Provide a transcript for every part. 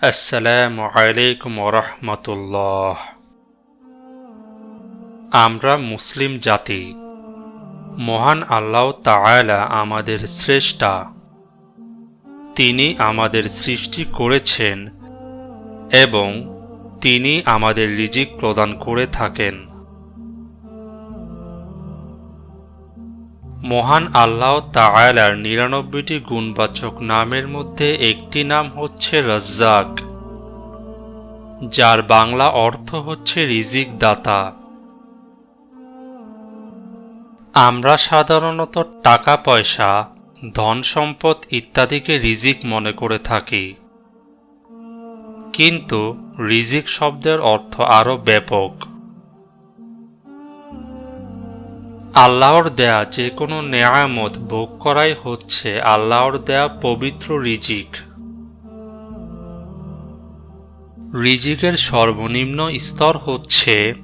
আসসালামু আলাইকুম রহমতুল্লাহ আমরা মুসলিম জাতি। মহান আল্লাহ তায়ালা আমাদের শ্রেষ্ঠা তিনি আমাদের সৃষ্টি করেছেন এবং তিনি আমাদের রিজিক প্রদান করে থাকেন। মহান আল্লাহ তাআলার নিরানব্বইটি গুণবাচক নামের মধ্যে একটি নাম হচ্ছে রজ্জাক, যার বাংলা অর্থ হচ্ছে রিজিক দাতা আমরা সাধারণত টাকা, পয়সা, ধন সম্পদ ইত্যাদিকে রিজিক মনে করে থাকি। কিন্তু রিজিক শব্দের অর্থ আরও ব্যাপক। আল্লাহর দেয়া যে কোনো নেয়ামত ভোগ করাই হচ্ছে আল্লাহর দেয়া পবিত্র রিজিক। রিজিকের সর্বনিম্ন স্তর হচ্ছে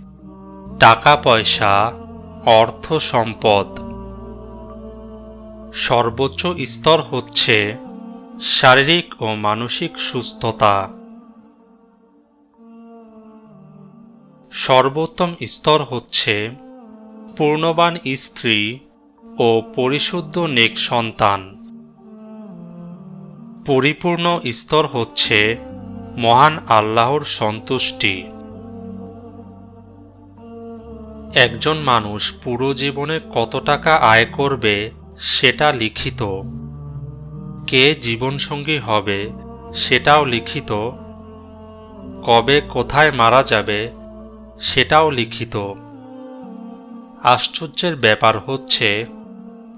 টাকা পয়সা, অর্থ সম্পদ। সর্বোচ্চ স্তর হচ্ছে শারীরিক ও মানসিক সুস্থতা। সর্বোত্তম স্তর হচ্ছে পূর্ণবান স্ত্রী ও পরিশুদ্ধ নেক সন্তান। পরিপূর্ণ স্তর হচ্ছে মহান আল্লাহর সন্তুষ্টি। একজন মানুষ পুরো জীবনে কত টাকা আয় করবে সেটা লিখিত। কে জীবনসঙ্গী হবে সেটাও লিখিত। কবে কোথায় মারা যাবে সেটাও লিখিত। আশ্চর্যের ব্যাপার হচ্ছে,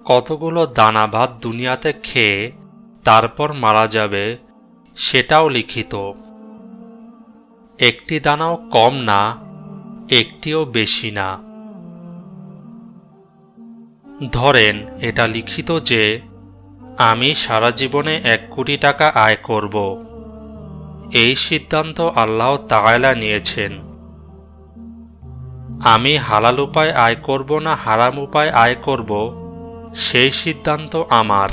কতগুলো দানা ভাত দুনিয়াতে খেয়ে তারপর মারা যাবে সেটাও লিখিত। একটি দানাও কম না, একটিও বেশি না। ধরেন, এটা লিখিত যে, আমি সারা জীবনে এক কোটি টাকা আয় করব। এই সিদ্ধান্ত আল্লাহ তায়লা নিয়েছেন। আমি হালাল উপায় আয় করব না হারাম উপায় আয় করব, সেই সিদ্ধান্ত আমার।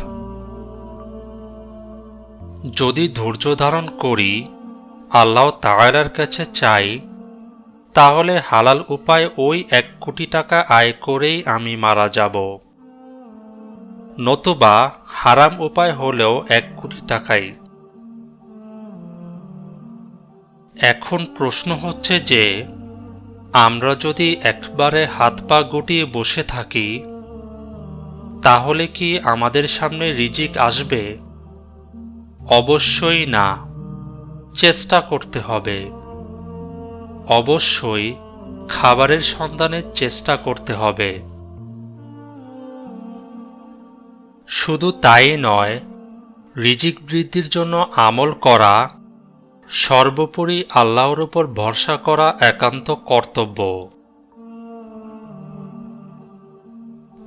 যদি ধৈর্য ধারণ করি, আল্লাহ তায়লার কাছে চাই, তাহলে হালাল উপায় ওই এক কোটি টাকা আয় করেই আমি মারা যাব। নতুবা হারাম উপায় হলেও এক কোটি টাকাই। এখন প্রশ্ন হচ্ছে যে আমরা যদি একবারে হাত পা গুটিয়ে বসে থাকি, তাহলে কি আমাদের সামনে রিজিক আসবে? অবশ্যই না। চেষ্টা করতে হবে। অবশ্যই খাবারের সন্ধানের চেষ্টা করতে হবে। শুধু তাই নয়, রিজিক বৃদ্ধির জন্য আমল করা সর্বোপরি আল্লাহর উপর ভরসা করা একান্ত কর্তব্য।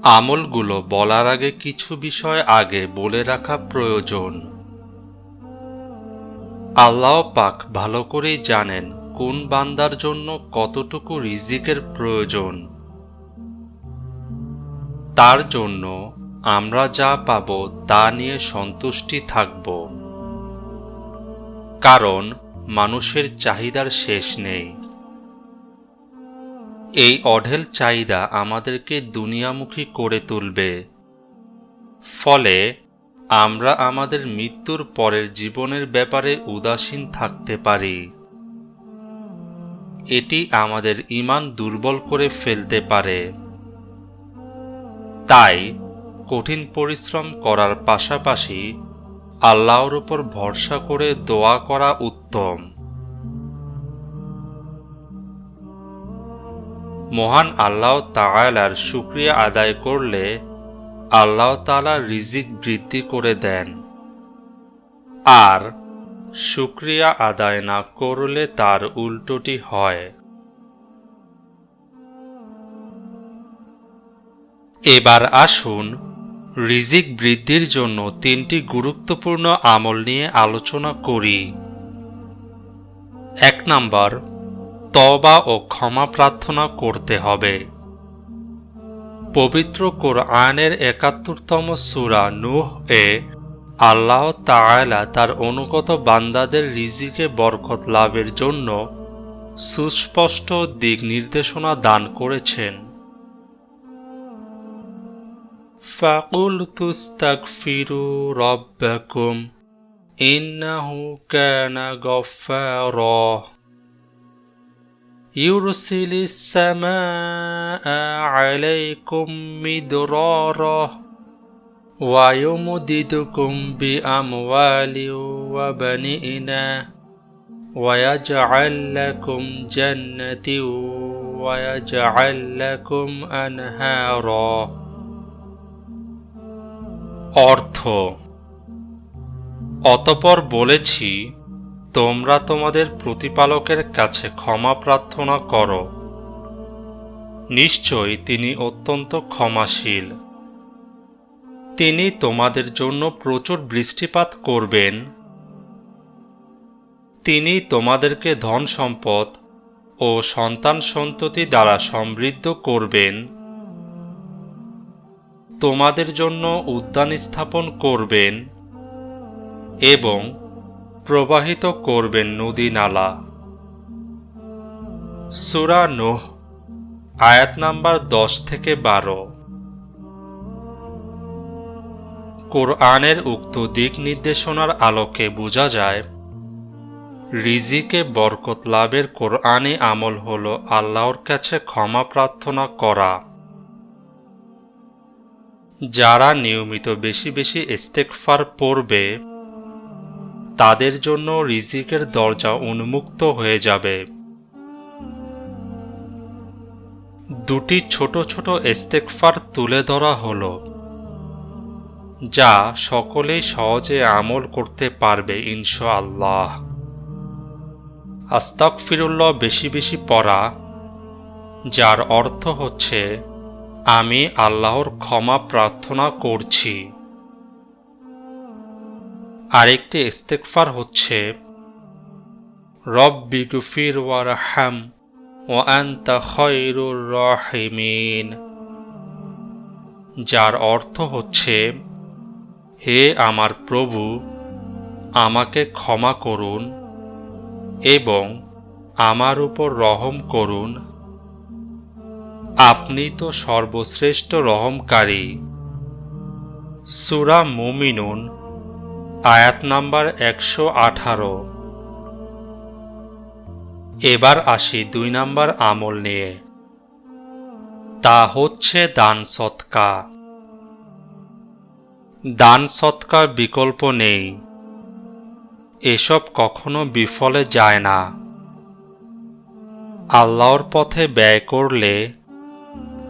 আমলগুলো বলার আগে কিছু বিষয় আগে বলে রাখা প্রয়োজন। আল্লাহ পাক ভালো করেই জানেন কোন বান্দার জন্য কতটুকু রিজিকের প্রয়োজন। তার জন্য আমরা যা পাব তা নিয়ে সন্তুষ্টি থাকব। কারণ মানুষের চাহিদার শেষ নেই। এই অঢেল চাহিদা আমাদেরকে দুনিয়ামুখী করে তুলবে। ফলে আমরা আমাদের মৃত্যুর পরের জীবনের ব্যাপারে উদাসীন থাকতে পারি। এটি আমাদের ইমান দুর্বল করে ফেলতে পারে। তাই কঠিন পরিশ্রম করার পাশাপাশি আল্লাহর উপর ভরসা করে দোয়া করা উত্তম। মহান আল্লাহ তাআলার শুক্রিয়া আদায় করলে আল্লাহ তালা রিজিক বৃদ্ধি করে দেন। আর শুক্রিয়া আদায় না করলে তার উল্টোটি হয়। এবার আসুন রিজিক বৃদ্ধির জন্য তিনটি গুরুত্বপূর্ণ আমল নিয়ে আলোচনা করি। এক নম্বর তবা ও ক্ষমা প্রার্থনা করতে হবে। পবিত্র কোরআনের একাত্তরতম সুরা নুহ এ আল্লাহ তাআলা তার অনুগত বান্দাদের রিজিকে বরকত লাভের জন্য সুস্পষ্ট দিক নির্দেশনা দান করেছেন। فَقُلْتُ اسْتَغْفِرُوا رَبَّكُمْ إِنَّهُ كَانَ غَفَّارًا. يُرْسِلِ السَّمَاءَ عَلَيْكُمْ مِدْرَارًا وَيُمْدِدْكُمْ بِأَمْوَالٍ وَبَنِينَ وَيَجْعَلْ لَكُمْ جَنَّاتٍ وَيَجْعَلْ لَكُمْ أَنْهَارًا. অর্থ। অতপর বলেছি, তোমরা তোমাদের প্রতিপালকের কাছে ক্ষমা প্রার্থনা করো। নিশ্চয় তিনি অত্যন্ত ক্ষমাশীল। তিনি তোমাদের জন্য প্রচুর বৃষ্টিপাত করবেন। তিনি তোমাদেরকে ধন সম্পদ ও সন্তান সন্ততি দ্বারা সমৃদ্ধ করবেন। তোমাদের জন্য উদ্যান স্থাপন করবেন এবং প্রবাহিত করবেন নদী নালা। সুরা নোহ, আয়াত নাম্বার দশ থেকে বারো। কোরআনের উক্ত দিক নির্দেশনার আলোকে বোঝা যায়, রিজিকে বরকত লাভের কোরআনে আমল হল আল্লাহর কাছে ক্ষমা প্রার্থনা করা। যারা নিয়মিত বেশি বেশি ইস্তেকফার পড়বে, তাদের জন্য রিজিকের দরজা উন্মুক্ত হয়ে যাবে। দুটি ছোট ছোট ইস্তেকফার তুলে ধরা হলো, যা সকলেই সহজে আমল করতে পারবে, ইনশাআল্লাহ। আস্তাক ফিরুল্লাহ বেশি বেশি পড়া, যার অর্থ হচ্ছে আমি আল্লাহর ক্ষমা প্রার্থনা করছি। আরেকটি ইস্তেকফার হচ্ছে, রব্বি গুফির ওয়ারহাম ও আন্তা খয়রুর রহিমিন। যার অর্থ হচ্ছে, হে আমার প্রভু, আমাকে ক্ষমা করুন এবং আমার উপর রহম করুন। আপনি তো সর্বশ্রেষ্ঠ রহমকারী। সুরা মুমিনুন, আয়াত নাম্বার একশো আঠারো। এবার আসি দুই নাম্বার আমল নিয়ে। তা হচ্ছে দান সৎকা। দান সৎকার বিকল্প নেই। এসব কখনো বিফলে যায় না। আল্লাহর পথে ব্যয় করলে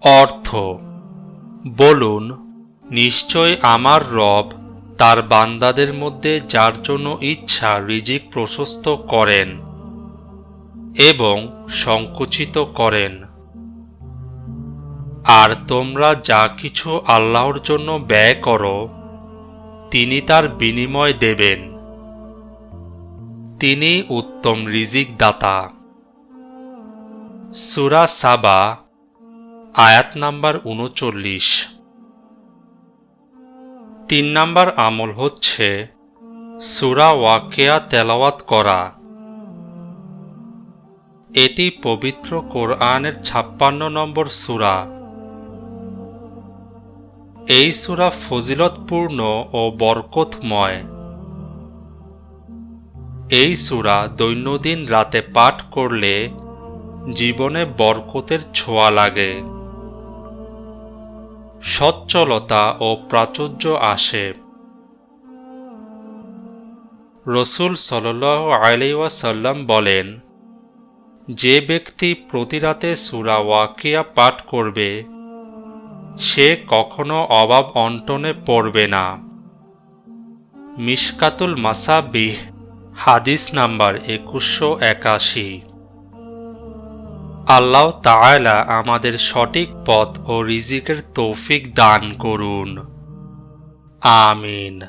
অর্থ, বলুন, নিশ্চয় আমার রব তার বান্দাদের মধ্যে যার জন্য ইচ্ছা রিজিক প্রশস্ত করেন এবং সংকুচিত করেন। আর তোমরা যা কিছু আল্লাহর জন্য ব্যয় করো, তিনি তার বিনিময় দেবেন। তিনি উত্তম রিজিক দাতা সুরা সাবা, আয়াত নাম্বার উনচল্লিশ। তিন নাম্বার আমল হচ্ছে সুরা ওয়াকেয়া তেলাওয়াত করা। এটি পবিত্র কোরআনের ছাপ্পান্ন নম্বর সুরা। এই সুরা ফজিলতপূর্ণ ও বরকতময়। এই সুরা দৈনন্দিন রাতে পাঠ করলে জীবনে বরকতের ছোঁয়া লাগে। সচ্ছলতা ও প্রাচুর্য আসে। রসুল সাল আলাইসাল্লাম বলেন, যে ব্যক্তি প্রতি রাতে সুরা ওয়াকিয়া পাঠ করবে, সে কখনো অভাব অন্টনে পড়বে না। মিশকাতুল মাসাবিহ হাদিস নাম্বার একুশশো একাশি। আল্লাহ তাআলা আমাদের সঠিক পথ ও রিজিকের তৌফিক দান করুন। আমিন।